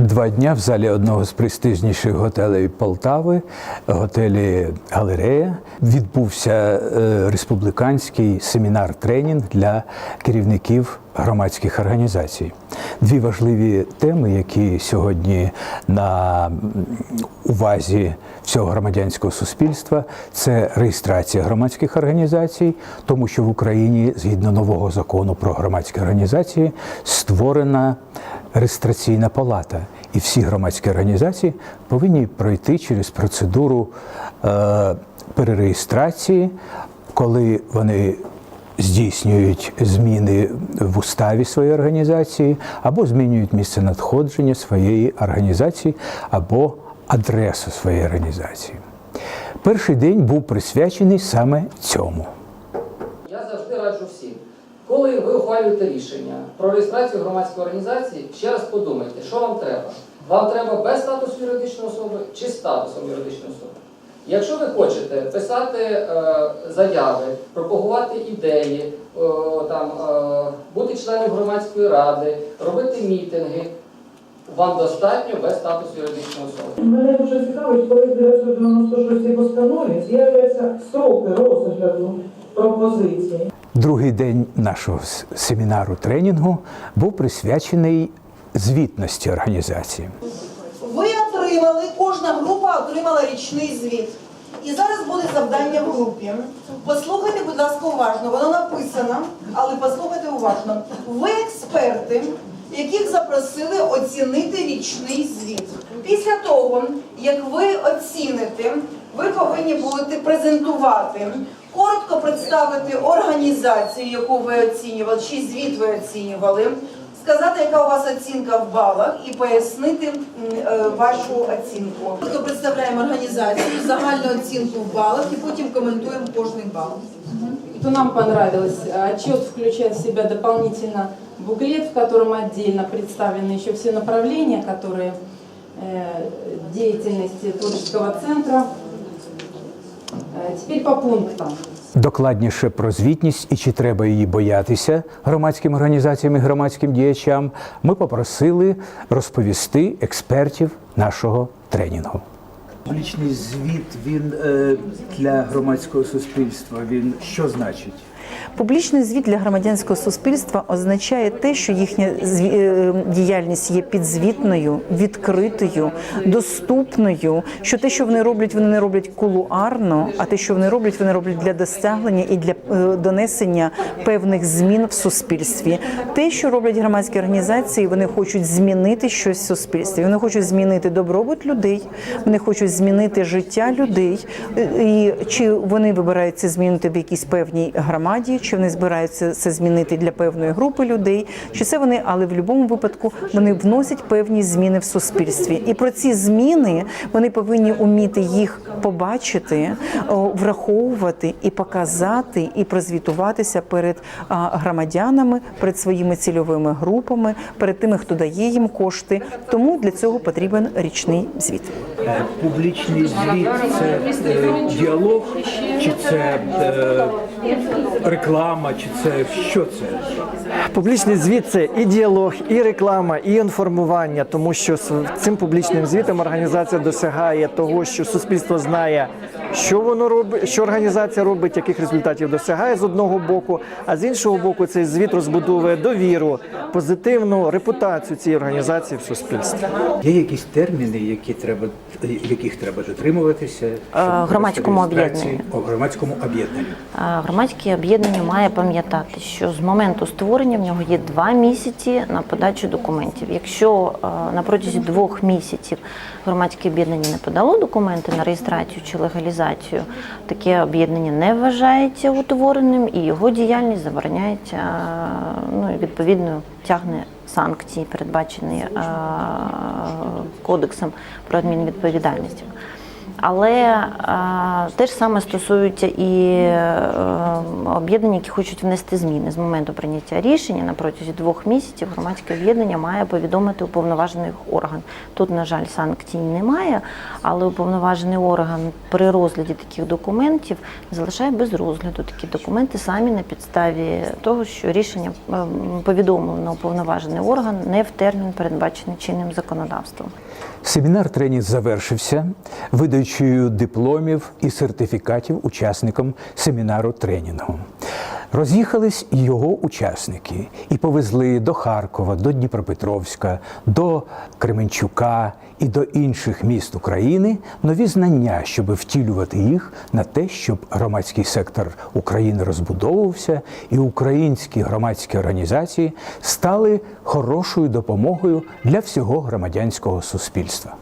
Два дня в залі одного з престижніших готелей Полтави, готелі Галерея, відбувся е, республіканський семінар-тренінг для керівників громадських організацій. Дві важливі теми, які сьогодні на увазі всього громадянського суспільства, це реєстрація громадських організацій, тому що в Україні, згідно нового закону про громадські організації, створена реєстраційна палата, і всі громадські організації повинні пройти через процедуру е, перереєстрації, коли вони здійснюють зміни в уставі своєї організації, або змінюють місце надходження своєї організації, або адресу своєї організації. Перший день був присвячений саме цьому. Ви рішення про реєстрацію громадської організації, ще раз подумайте, що вам треба. Вам треба без статусу юридичної особи чи статусом юридичної особи. Якщо ви хочете писати е, заяви, пропагувати ідеї, е, там, е, бути членом громадської ради, робити мітинги, вам достатньо без статусу юридичної особи. Мене дуже цікавить, коли в 996 постанові з'являться строки розгляду пропозицій. Другий день нашого семінару тренінгу був присвячений звітності організації. Ви отримали, кожна група отримала річний звіт. І зараз буде завдання в групі. Послухайте, будь ласка, уважно. Воно написано, але послухайте уважно. Ви експерти, яких запросили оцінити річний звіт. Після того, як ви оціните, ви повинні будете презентувати, коротко представити організацію, яку ви оцінювали, чи звіт ви оцінювали, сказати, яка у вас оцінка в балах, і пояснити м, е, вашу оцінку. Тобто представляємо організацію, загальну оцінку в балах і потім коментуємо кожний бал. Что нам понравилось, отчет включает в себя дополнительно буклет, в котором отдельно представлены еще все направления, которые э, деятельности творческого центра. Э, Теперь по пунктам. Докладніше про звітність і чи треба її боятися громадським організаціям і громадським діячам, ми попросили розповісти експертів нашого тренінгу. Публічний звіт він е, для громадського суспільства. Він що значить? Публічний звіт для громадянського суспільства означає те, що їхня е, діяльність є підзвітною, відкритою, доступною. Що те, що вони роблять, вони не роблять кулуарно, а те, що вони роблять, вони роблять для досягнення і для е, донесення певних змін в суспільстві. Те, що роблять громадські організації, вони хочуть змінити щось в суспільстві. Вони хочуть змінити добробут людей, вони хочуть змінити життя людей. Е, І чи вони вибираються змінити в якійсь певній громаді, чи вони збираються це змінити для певної групи людей, чи це вони, але в будь-якому випадку вони вносять певні зміни в суспільстві. І про ці зміни вони повинні уміти їх побачити, враховувати і показати, і прозвітуватися перед громадянами, перед своїми цільовими групами, перед тими, хто дає їм кошти. Тому для цього потрібен річний звіт. Е, Публічний звіт це е, діалог, чи це е, реклама, чи це що це? Публічний звіт це і діалог, і реклама, і інформування, тому що з цим публічним звітом організація досягає того, що суспільство знає, що воно робить, що організація робить, яких результатів досягає з одного боку, а з іншого боку, цей звіт розбудовує довіру, позитивну репутацію цієї організації в суспільстві. Є якісь терміни, які треба, яких треба дотримуватися громадському провести реєстрацію? об'єднанню. О, громадському об'єднанню. Громадське об'єднання має пам'ятати, що з моменту створення в нього є два місяці на подачу документів. Якщо е, на протязі двох місяців громадське об'єднання не подало документи на реєстрацію чи легалізацію, таке об'єднання не вважається утвореним і його діяльність забороняється ну, відповідно тягне санкції, передбачені а, кодексом про адмінвідповідальність. Але е, те ж саме стосується і е, об'єднань, які хочуть внести зміни з моменту прийняття рішення на протязі двох місяців. Громадське об'єднання має повідомити уповноважений орган. Тут, на жаль, санкцій немає, але уповноважений орган при розгляді таких документів залишає без розгляду такі документи самі на підставі того, що рішення ем, повідомлено уповноважений орган не в термін, передбачений чинним законодавством. Семінар тренінг завершився видачею дипломів і сертифікатів учасникам семінару тренінгу. Роз'їхались і його учасники і повезли до Харкова, до Дніпропетровська, до Кременчука і до інших міст України нові знання, щоб втілювати їх на те, щоб громадський сектор України розбудовувався, і українські громадські організації стали хорошою допомогою для всього громадянського суспільства.